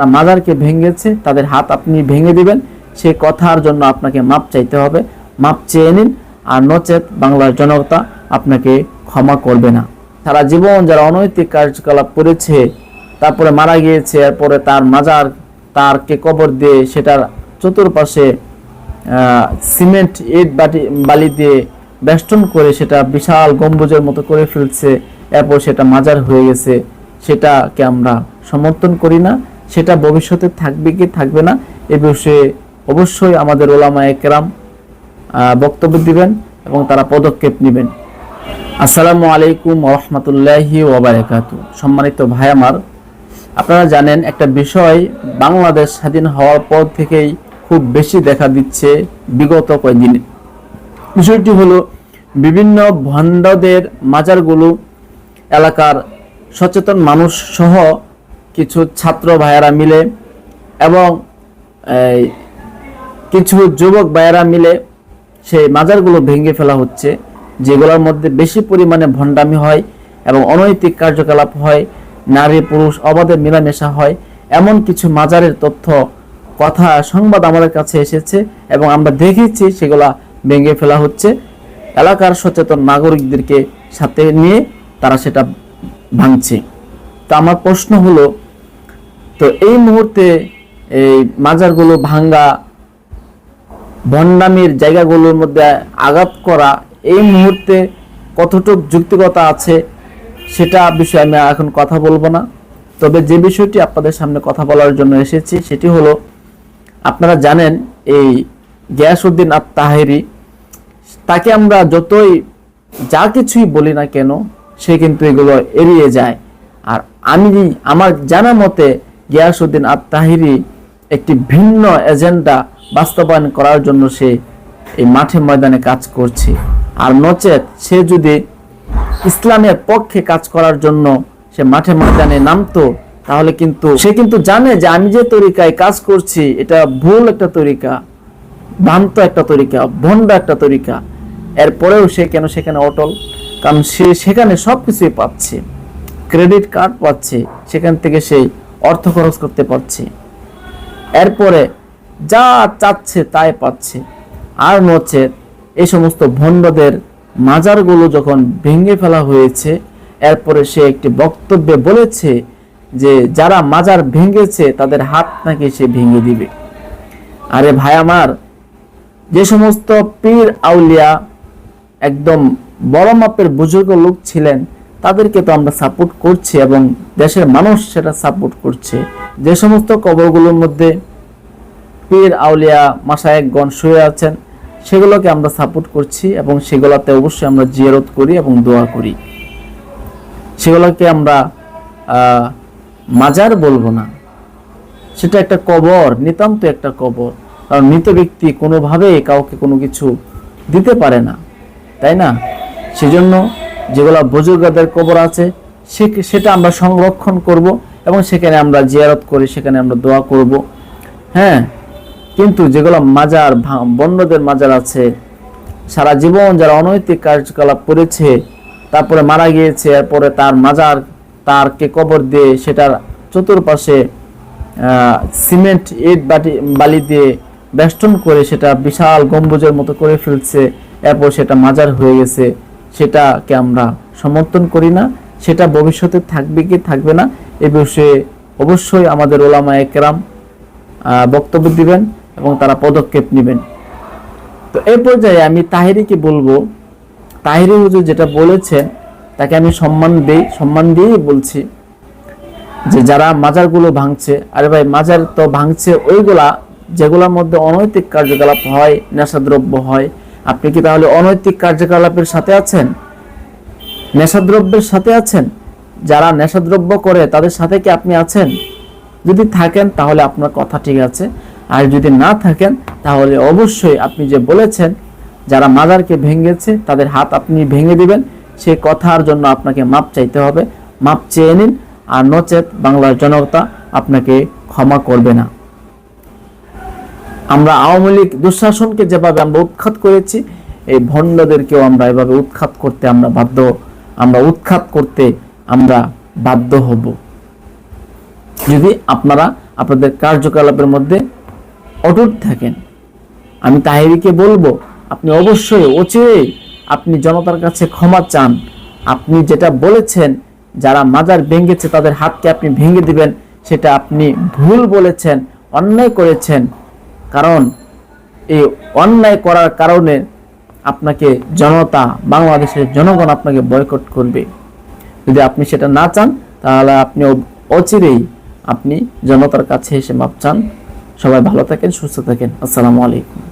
তারা মাজারকে ভেঙেছে, তাদের হাত আপনি ভেঙে দিবেন, সে কথার জন্য আপনাকে মাপ চাইতে হবে। মাপ চেয়ে নিন, আর নচেত বাংলার জনতা আপনাকে ক্ষমা করবে না। সারা জীবন যারা অনৈতিক কার্যকলাপ করেছে, তারপরে মারা গিয়েছে, এরপরে তার মাজার, তারকে কবর দিয়ে সেটার চতুর্পাশে সিমেন্ট, ইট, বাটি, বালি দিয়ে বেষ্টন করে সেটা বিশাল গম্বুজের মতো করে ফেলছে, এরপর সেটা মাজার হয়ে গেছে, সেটাকে আমরা সমর্থন করি না। সেটা ভবিষ্যতে থাকবে কি থাকবে না, এ বিষয়ে অবশ্যই আমাদের ওলামা একরাম বক্তব্য দিবেন এবং তারা পদক্ষেপ নেবেন। আসসালামু আলাইকুম রহমতুল্লাহি ওবারাকাতু সম্মানিত ভাই আমার, আপনারা জানেন একটা বিষয় বাংলাদেশ স্বাধীন হওয়ার পর থেকেই খুব বেশি দেখা দিচ্ছে বিগত কয়েকদিনে। বিষয়টি হলো বিভিন্ন ভণ্ডদের মাজারগুলো, এলাকার সচেতন মানুষ সহ কিছু ছাত্র ভাইয়েরা মিলে এবং কিছু যুবক ভাইয়েরা মিলে সেই মাজারগুলো ভেঙে ফেলা হচ্ছে, যেগুলোর মধ্যে বেশি পরিমাণে ভণ্ডামি হয় এবং অনৈতিক কার্যকলাপ হয়, নারী, পুরুষ, অবাধে মেলামেশা হয়, এমন কিছু মাজারের তথ্য, কথা, সংবাদ আমাদের কাছে এসেছে এবং আমরা দেখেছি সেগুলা ভেঙে ফেলা হচ্ছে। এলাকার সচেতন নাগরিকদেরকে সাথে নিয়ে তারা সেটা ভাঙছে। তো আমার প্রশ্ন হলো তো এই মুহূর্তে এই মাজারগুলো ভাঙ্গা ভণ্ডামির জায়গাগুলোর মধ্যে আঘাত করা, এই মুহূর্তে কতটুক যুক্তিকতা আছে সেটা বিষয়ে আমি এখন কথা বলব না। তবে যে বিষয়টি আপনাদের সামনে কথা বলার জন্য এসেছি সেটি হলো, আপনারা জানেন এই গিয়াসউদ্দিন আত তাহেরি তাকে আমরা যতই যা কিছুই বলি না কেন, সে কিন্তু এগুলো এড়িয়ে যায়। আর আমি, আমার জানা মতে গিয়াসউদ্দিন আত তাহিরি একটি ভিন্ন এজেন্ডা বাস্তবায়ন করার জন্য সে এই মাঠে ময়দানে কাজ করছে। আর নচেত সে যদি ইসলামের পক্ষে কাজ করার জন্য সে মাঠে ময়দানে নামতো, তাহলে কিন্তু সে কিন্তু জানে যে আমি যে তরিকায় কাজ করছি, এটা ভুল একটা তরিকা, ভ্রান্ত একটা তরিকা, ভণ্ড একটা তরিকা। এরপরেও সে কেন সেখানে অটল? কারণ সে সেখানে সব কিছুই পাচ্ছে। ক্রেডিট কার্ড পাচ্ছে। সেখান থেকে সেই অর্থ খরচ করতে পারছে। এরপরে যা চাচ্ছে তাই পাচ্ছে। আর নচেত এই সমস্ত ভণ্ডদের মাজারগুলো যখন ভেঙে ফেলা হয়েছে, এরপরে সে একটি বক্তব্যে বলেছে যে, যারা মাজার ভেঙেছে, তাদের হাত নাকি সে ভেঙে দিবে। আরে ভাই আমার, যে সমস্ত পীর আউলিয়া, একদম বড় মাপের বুজুর্গ লোক ছিলেন তাদেরকে তো আমরা সাপোর্ট করছি এবং দেশের মানুষ সেটা সাপোর্ট করছে। যে সমস্ত কবরগুলোর মধ্যে পীর আউলিয়া মাসায়েকগণ শুয়ে আছেন, সেগুলোকে আমরা সাপোর্ট করছি এবং সেগুলোতে অবশ্যই আমরা জিয়ারত করি এবং দোয়া করি। সেগুলোকে আমরা মাজার বলব না। সেটা একটা কবর, নিতান্ত একটা কবর। কারণ মৃত ব্যক্তি কোনোভাবে কাউকে কোনো কিছু দিতে পারে না। তাই না? সেজন্য যেগুলো বুজুর্গদের কবর আছে সেটা আমরা সংরক্ষণ করব এবং সেখানে আমরা জিয়ারত করি, সেখানে আমরা দোয়া করব। হ্যাঁ কিন্তু যেগুলো মাজার বন্যদের মাজার আছে, সারা জীবন যারা অনৈতিক কার্যকলাপ করেছে, তারপরে মারা গিয়েছে, এরপরে তার মাজার, তারকে কবর দিয়ে সেটার চতুর্পাশে সিমেন্ট, ইট বাটি বালি দিয়ে বেষ্টন করে সেটা বিশাল গম্বুজের মতো করে ফেলছে, এরপর সেটা মাজার হয়ে গেছে। সেটাকে আমরা সমর্থন করি না, সেটা ভবিষ্যতে থাকবে কি থাকবে না, এ বিষয়ে অবশ্যই আমাদের ওলামা একরাম বক্তব্য দিবেন এবং তারা পদক্ষেপ নেবেন। তো এই পর্যায়ে আমি তাহিরিকে বলব, তাহিরি হুজুর যেটা বলেছেন, তাকে আমি সম্মান দিই, সম্মান দিয়েই বলছি যে যারা মাজারগুলো ভাঙছে, আরে ভাই মাজার তো ভাঙছে, ওইগুলা যেগুলোর মধ্যে অনৈতিক কার্যকলাপ হয়, নেশাদ্রব্য হয় আপনি কি তাহলে অনৈতিক কার্যকলাপের সাথে আছেন? নেশাদ্রব্যের সাথে আছেন? যারা নেশাদ্রব্য করে, তাদের সাথে কি আপনি আছেন? যদি থাকেন, তাহলে আপনার কথা ঠিক আছে। আর যদি না থাকেন, তাহলে অবশ্যই আপনি যে বলেছেন, যারা মাজারকে ভেঙেছে, তাদের হাত আপনি ভেঙে দিবেন। সেই কথার জন্য আপনাকে মাপ চাইতে হবে। মাপ চেয়ে নিন। আর নচেত বাংলার জনতা আপনাকে ক্ষমা করবে না। আমরা আওয়ামী লীগ দুঃশাসনকে যেভাবে আমরা উৎখাত করেছি, এই ভণ্ডদেরকেও আমরা এভাবে উৎখাত করতে আমরা বাধ্য, আমরা উৎখাত করতে আমরা বাধ্য হব। যদি আপনারা আপনাদের কার্যকলাপের মধ্যে অটুট থাকেন, আমি তাহিরিকে বলব, আপনি অবশ্যই অচিরেই আপনি জনতার কাছে ক্ষমা চান। আপনি যেটা বলেছেন, যারা মাজার ভেঙেছে তাদের হাতকে আপনি ভেঙে দিবেন, সেটা আপনি ভুল বলেছেন, অন্যায় করেছেন। কারণ এই অন্যায় করার কারণে আপনাকে জনতা, বাংলাদেশের জনগণ আপনাকে বয়কট করবে। যদি আপনি সেটা না চান, তাহলে আপনি অচিরেই আপনি জনতার কাছে এসে মাপ চান। সবাই ভালো থাকেন, সুস্থ থাকেন। আসসালামু আলাইকুম।